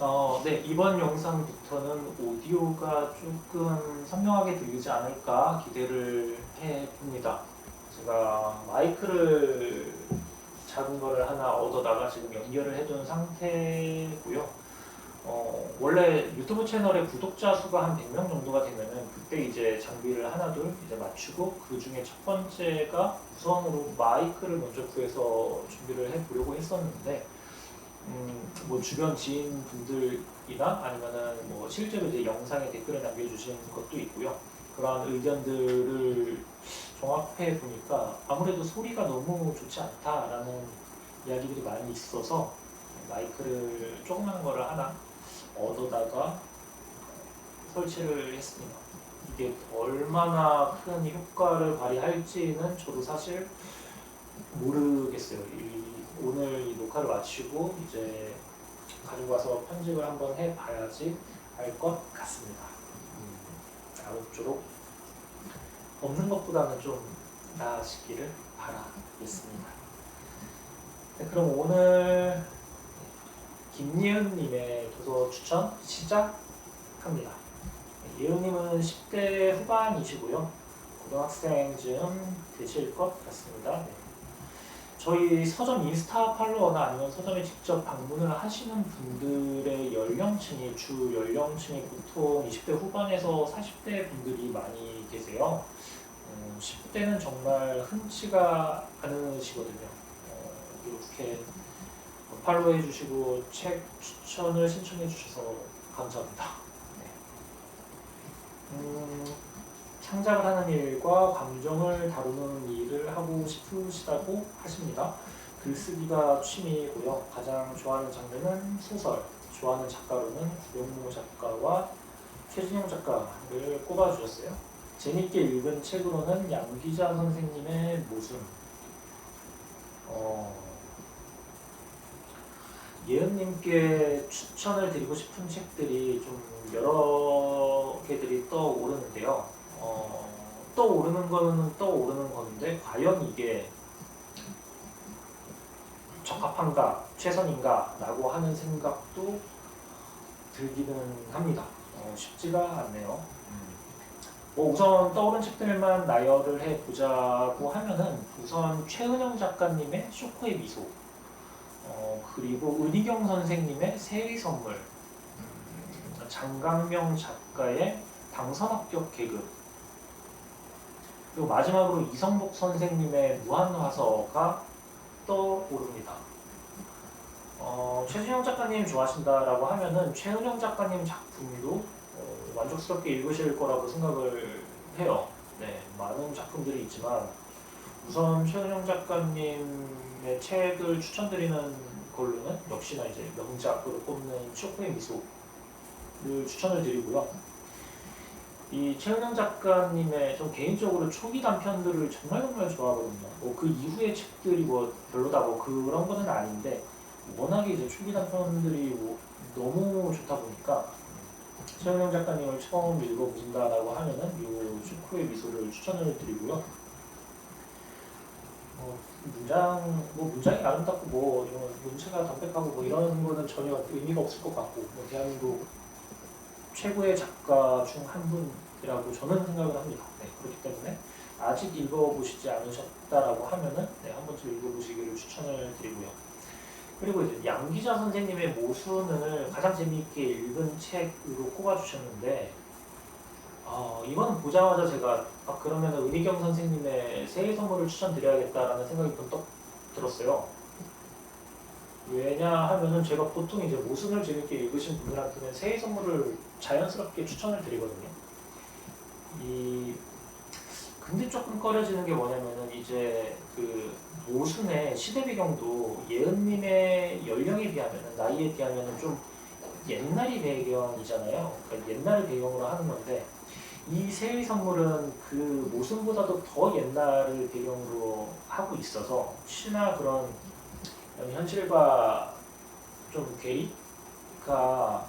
어, 네, 이번 영상부터는 오디오가 조금 선명하게 들리지 않을까 기대를 해 봅니다. 제가 마이크를 작은 거를 하나 얻어다가 지금 연결을 해둔 상태고요. 어, 원래 유튜브 채널의 구독자 수가 한 100명 정도가 되면은 그때 이제 장비를 하나 둘 이제 맞추고 그 중에 첫 번째가 우선으로 마이크를 먼저 구해서 준비를 해보려고 했었는데 음, 뭐 주변 지인분들이나 아니면은 뭐 실제로 이제 영상에 댓글을 남겨주신 것도 있고요. 그러한 의견들을 종합해 보니까 아무래도 소리가 너무 좋지 않다라는 이야기들이 많이 있어서 마이크를 조그만 거를 하나 얻어다가 설치를 했습니다. 이게 얼마나 큰 효과를 발휘할지는 저도 사실 모르겠어요. 이, 오늘 이 녹화를 마치고 이제 가지고 와서 편집을 한번 해봐야지 알 것 같습니다. 음, 아무쪼록 없는 것보다는 좀 나아지기를 바라겠습니다. 네, 그럼 오늘 김예은님의 도서 추천 시작합니다. 네, 예은님은 10대 후반이시고요. 고등학생쯤 되실 것 같습니다. 네. 저희 서점 인스타 팔로워나 아니면 서점에 직접 방문을 하시는 분들의 연령층이 주 연령층이 보통 20대 후반에서 40대 분들이 많이 계세요. 음, 10대는 정말 흔치가 않으시거든요. 어, 이렇게 팔로우 해 주시고 책 추천을 신청해 주셔서 감사합니다. 네. 음, 창작을 하는 일과 감정을 다루는 일을 하고 싶으시다고 하십니다. 글쓰기가 취미고요. 가장 좋아하는 장르는 소설, 좋아하는 작가로는 구영모 작가와 최진영 작가를 꼽아주셨어요. 재밌게 읽은 책으로는 양기자 선생님의 모순. 어, 예은님께 추천을 드리고 싶은 책들이 좀 여러 개들이 떠오르는데요. 어, 떠오르는 거는 떠오르는 건데 과연 이게 적합한가, 최선인가 라고 하는 생각도 들기는 합니다. 어, 쉽지가 않네요. 음. 뭐 우선 떠오른 책들만 나열을 해보자고 하면은 우선 최은영 작가님의 쇼코의 미소 어, 그리고 은희경 선생님의 새해 선물 음, 장강명 작가의 당선 합격 계급 그리고 마지막으로 이성복 선생님의 무한화서가 떠오릅니다. 어, 최준영 작가님 좋아하신다라고 하면은 최은영 작가님 작품도 어, 만족스럽게 읽으실 거라고 생각을 해요. 네, 많은 작품들이 있지만 우선 최은영 작가님의 책을 추천드리는 걸로는 역시나 이제 명작으로 꼽는 초코의 미소를 추천을 드리고요. 이 최은영 작가님의 좀 개인적으로 초기 단편들을 정말 정말 좋아하거든요. 뭐 그 이후의 책들이 뭐 별로다 뭐 그런 거는 아닌데 워낙에 이제 초기 단편들이 뭐 너무 좋다 보니까 최은영 작가님을 처음 읽어보신다라고 하면은 요 슈코의 미소를 추천을 드리고요. 뭐 문장 뭐 문장이 아름답고 뭐 이런 문체가 담백하고 뭐 이런 거는 전혀 의미가 없을 것 같고 뭐 대한민국 최고의 작가 중 한 분 이라고 저는 생각을 합니다. 네, 그렇기 때문에 아직 읽어보시지 않으셨다라고 하면은 네, 한 번쯤 읽어보시기를 추천을 드리고요. 그리고 이제 양기자 선생님의 모순을 가장 재미있게 읽은 책으로 꼽아주셨는데 어, 이거는 보자마자 제가 아, 그러면 은희경 선생님의 새해 선물을 추천드려야겠다라는 생각이 번떡 들었어요. 왜냐 하면은 제가 보통 이제 모순을 재밌게 읽으신 분들한테는 새해 선물을 자연스럽게 추천을 드리거든요. 이 근데 조금 꺼려지는 게 뭐냐면은 이제 그 모순의 시대 배경도 예은님의 연령에 비하면은 나이에 비하면은 좀 옛날이 배경이잖아요. 그러니까 옛날을 배경으로 하는 건데 이 새해 선물은 그 모순보다도 더 옛날을 배경으로 하고 있어서 혹시나 그런 현실과 좀 괴리가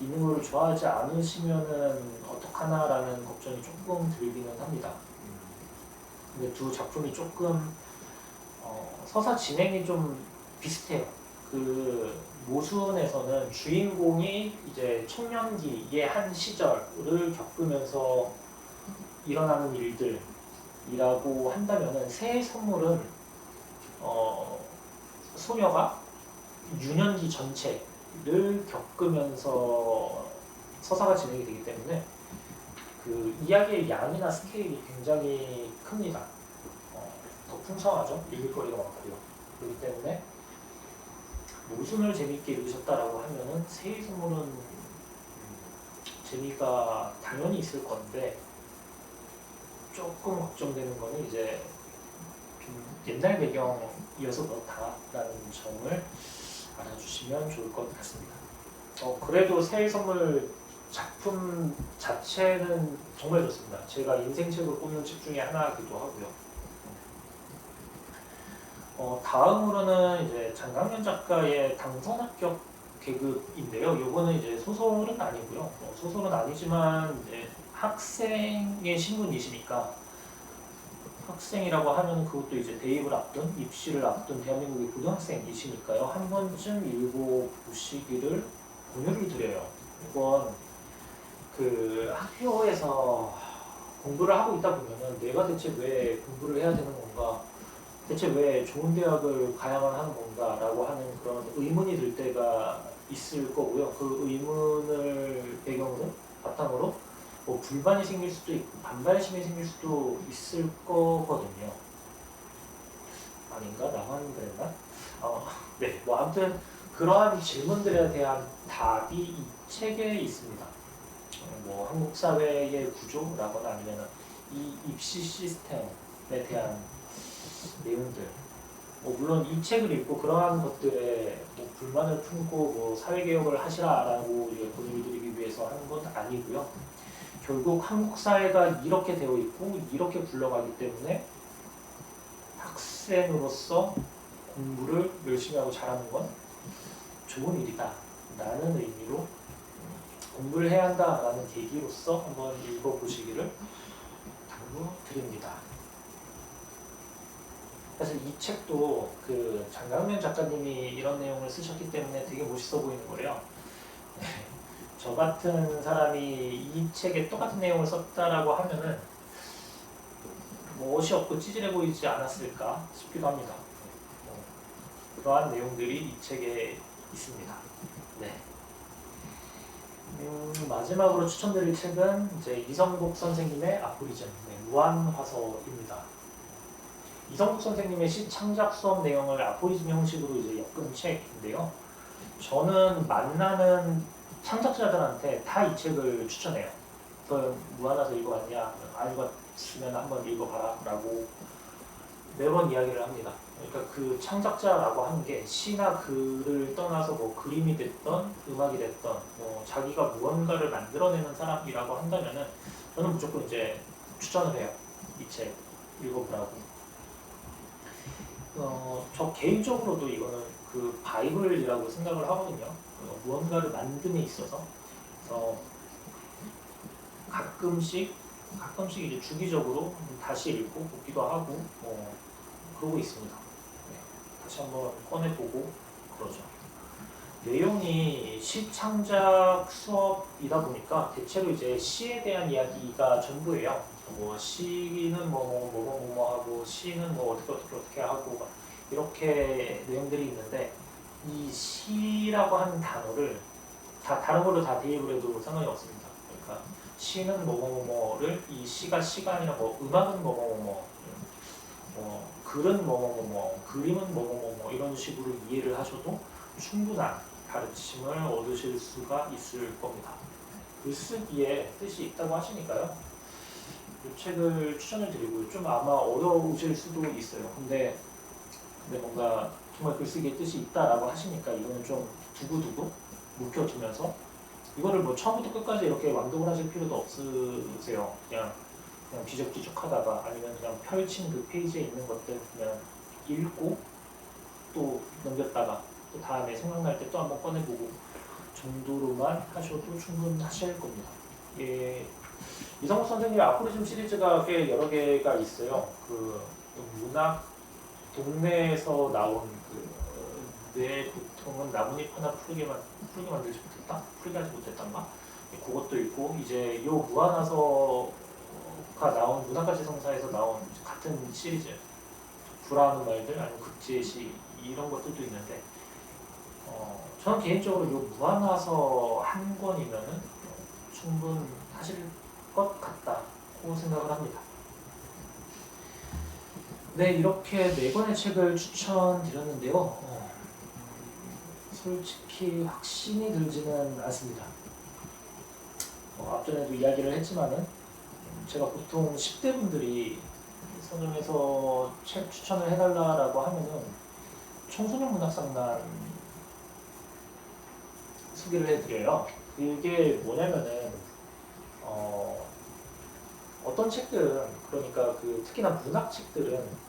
거를 좋아하지 않으시면은 어떡하나라는 걱정이 조금 들기는 합니다. 음. 근데 두 작품이 조금 어, 서사 진행이 좀 비슷해요. 그 모순에서는 주인공이 이제 청년기의 한 시절을 겪으면서 일어나는 일들이라고 한다면은 새해 선물은 어, 소녀가 유년기 전체 를 겪으면서 서사가 진행이 되기 때문에 그 이야기의 양이나 스케일이 굉장히 큽니다. 어, 더 풍성하죠. 읽을 거리가 많고요. 그렇기 때문에 모순을 재미있게 읽으셨다라고 하면은 새해 선물은 음, 재미가 당연히 있을 건데 조금 걱정되는 거는 이제 좀 옛날 배경이어서 그렇다라는 점을 알아주시면 좋을 것 같습니다. 어, 그래도 새해 선물 작품 자체는 정말 좋습니다. 제가 인생책을 꼽는 책 중에 하나이기도 하고요. 어, 다음으로는 이제 장강현 작가의 당선 합격 계급인데요. 요거는 이제 소설은 아니고요. 어, 소설은 아니지만 학생의 신분이시니까 학생이라고 하면 그것도 이제 대입을 앞둔 입시를 앞둔 대한민국의 고등학생이시니까요. 한 번쯤 읽어 보시기를 권유를 드려요. 이건 그 학교에서 공부를 하고 있다 보면은 내가 대체 왜 공부를 해야 되는 건가? 대체 왜 좋은 대학을 가야만 하는 건가라고 하는 그런 의문이 들 때가 있을 거고요. 그 의문을 배경으로 바탕으로 뭐 불만이 생길 수도 있고 반발심이 생길 수도 있을 거거든요. 아닌가? 나만 그랬나? 어, 네, 뭐 아무튼 그러한 질문들에 대한 답이 이 책에 있습니다. 어, 뭐 한국 사회의 구조라거나 아니면 이 입시 시스템에 대한 내용들. 뭐 물론 이 책을 읽고 그러한 것들에 뭐 불만을 품고 뭐 사회 개혁을 하시라라고 이제 권유를 드리기 위해서 하는 건 아니고요. 결국 한국 사회가 이렇게 되어 있고 이렇게 굴러가기 때문에 학생으로서 공부를 열심히 하고 잘하는 건 좋은 일이다. 라는 의미로 공부를 해야 한다라는 계기로서 한번 읽어보시기를 당부드립니다. 사실 이 책도 그 장강면 작가님이 이런 내용을 쓰셨기 때문에 되게 멋있어 보이는 거예요. 네. 저 같은 사람이 이 책에 똑같은 내용을 썼다라고 하면은 멋이 없고 찌질해 보이지 않았을까 싶기도 합니다. 어, 그러한 내용들이 이 책에 있습니다. 네. 음, 마지막으로 추천드릴 책은 이제 이성복 선생님의 아포리즘, 네, 무한화서입니다. 이성복 선생님의 시 창작 수업 내용을 아포리즘 형식으로 이제 엮은 책인데요. 저는 만나는 창작자들한테 다 이 책을 추천해요. 너 무한화서 읽어봤냐? 안 읽었으면 한번 읽어봐라 라고 매번 이야기를 합니다. 그러니까 그 창작자라고 하는 게 시나 글을 떠나서 뭐 그림이 됐던 음악이 됐던 뭐 자기가 무언가를 만들어내는 사람이라고 한다면은 저는 무조건 이제 추천을 해요. 이 책 읽어보라고. 어, 저 개인적으로도 이거는 그 바이블이라고 생각을 하거든요. 어, 무언가를 만듦에 있어서 그래서 가끔씩 가끔씩 이제 주기적으로 다시 읽고 보기도 하고 뭐 그러고 있습니다. 네, 다시 한번 꺼내보고 그러죠. 내용이 시창작 수업이다 보니까 대체로 이제 시에 대한 이야기가 전부예요. 뭐 시는 뭐뭐뭐 뭐, 뭐, 뭐 하고 시는 뭐 어떻게 어떻게 어떻게 하고 막 이렇게 내용들이 있는데 이 시라고 하는 단어를 다 다른 걸로 다 대입을 해도 상관이 없습니다. 그러니까 시는 뭐뭐뭐를 이 시가 아니라 뭐 음악은 뭐뭐뭐 뭐 글은 뭐뭐뭐 그림은 뭐뭐뭐 이런 식으로 이해를 하셔도 충분한 가르침을 얻으실 수가 있을 겁니다. 글쓰기에 뜻이 있다고 하시니까요. 이 책을 추천을 드리고 좀 아마 어려우실 수도 있어요. 근데 근데 뭔가 정말 글쓰기에 뜻이 있다라고 하시니까 이거는 좀 두고두고 묵혀두면서 이거를 뭐 처음부터 끝까지 이렇게 완독을 하실 필요도 없으세요. 그냥 그냥 뒤적뒤적 하다가 아니면 그냥 펼친 그 페이지에 있는 것들 그냥 읽고 또 넘겼다가 또 다음에 생각날 때 또 한번 꺼내보고 정도로만 하셔도 충분하실 겁니다. 예, 이성우 선생님의 아포리즘 시리즈가 꽤 여러 개가 있어요. 그 문학 동네에서 나온 그왜 보통은 나뭇잎 하나 풀게 만 풀게 만들지 못했다? 풀게 하지 못했단가? 그것도 있고 이제 요 무한화서가 나온 문학가시 성사에서 나온 같은 시리즈 불화하는 말들 아니면 극제시 이런 것들도 있는데 어, 저는 개인적으로 요 무한화서 한 권이면은 충분하실 것 같다고 생각을 합니다. 네 이렇게 네 권의 책을 추천드렸는데요. 어, 솔직히 확신이 들지는 않습니다. 어, 앞전에도 이야기를 했지만은 제가 보통 10대 분들이 서점에서 책 추천을 해달라라고 하면은 청소년 문학상단 소개를 해드려요. 그게 뭐냐면은 어, 어떤 책들은 그러니까 그 특히나 문학 책들은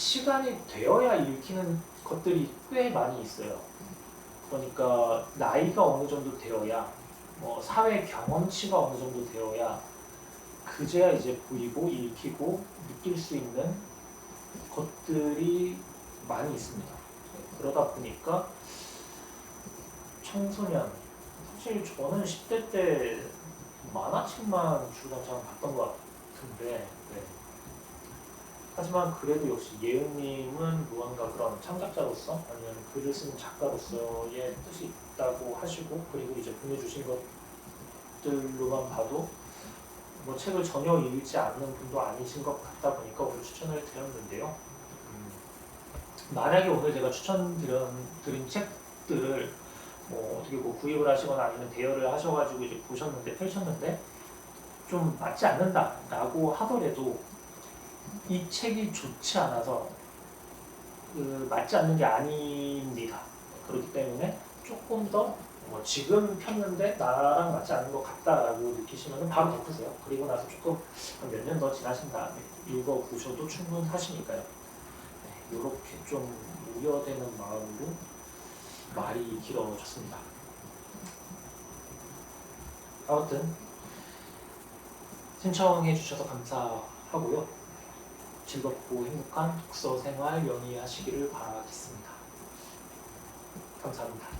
시간이 되어야 읽히는 것들이 꽤 많이 있어요. 그러니까 나이가 어느 정도 되어야 뭐 사회 경험치가 어느 정도 되어야 그제야 이제 보이고 읽히고 느낄 수 있는 것들이 많이 있습니다. 그러다 보니까 청소년 사실 저는 10대 때 만화책만 주구장창 봤던 것 같은데 네. 하지만 그래도 역시 예은님은 무언가 그런 창작자로서 아니면 글을 쓰는 작가로서의 뜻이 있다고 하시고 그리고 이제 보내주신 것들로만 봐도 뭐 책을 전혀 읽지 않는 분도 아니신 것 같다 보니까 오늘 추천을 드렸는데요. 음, 만약에 오늘 제가 추천드린 책들을 뭐 어떻게 뭐 구입을 하시거나 아니면 대여를 하셔가지고 이제 보셨는데 펼쳤는데 좀 맞지 않는다라고 하더라도 이 책이 좋지 않아서 그 맞지 않는 게 아닙니다. 그렇기 때문에 조금 더 뭐 지금 폈는데 나랑 맞지 않는 것 같다라고 느끼시면 바로 덮으세요. 그리고 나서 조금 몇 년 더 지나신 다음에 읽어보셔도 충분하시니까요. 네, 이렇게 좀 우려되는 마음으로 말이 길어졌습니다. 아무튼 신청해 주셔서 감사하고요. 즐겁고 행복한 독서 생활 영위하시기를 바라겠습니다. 감사합니다.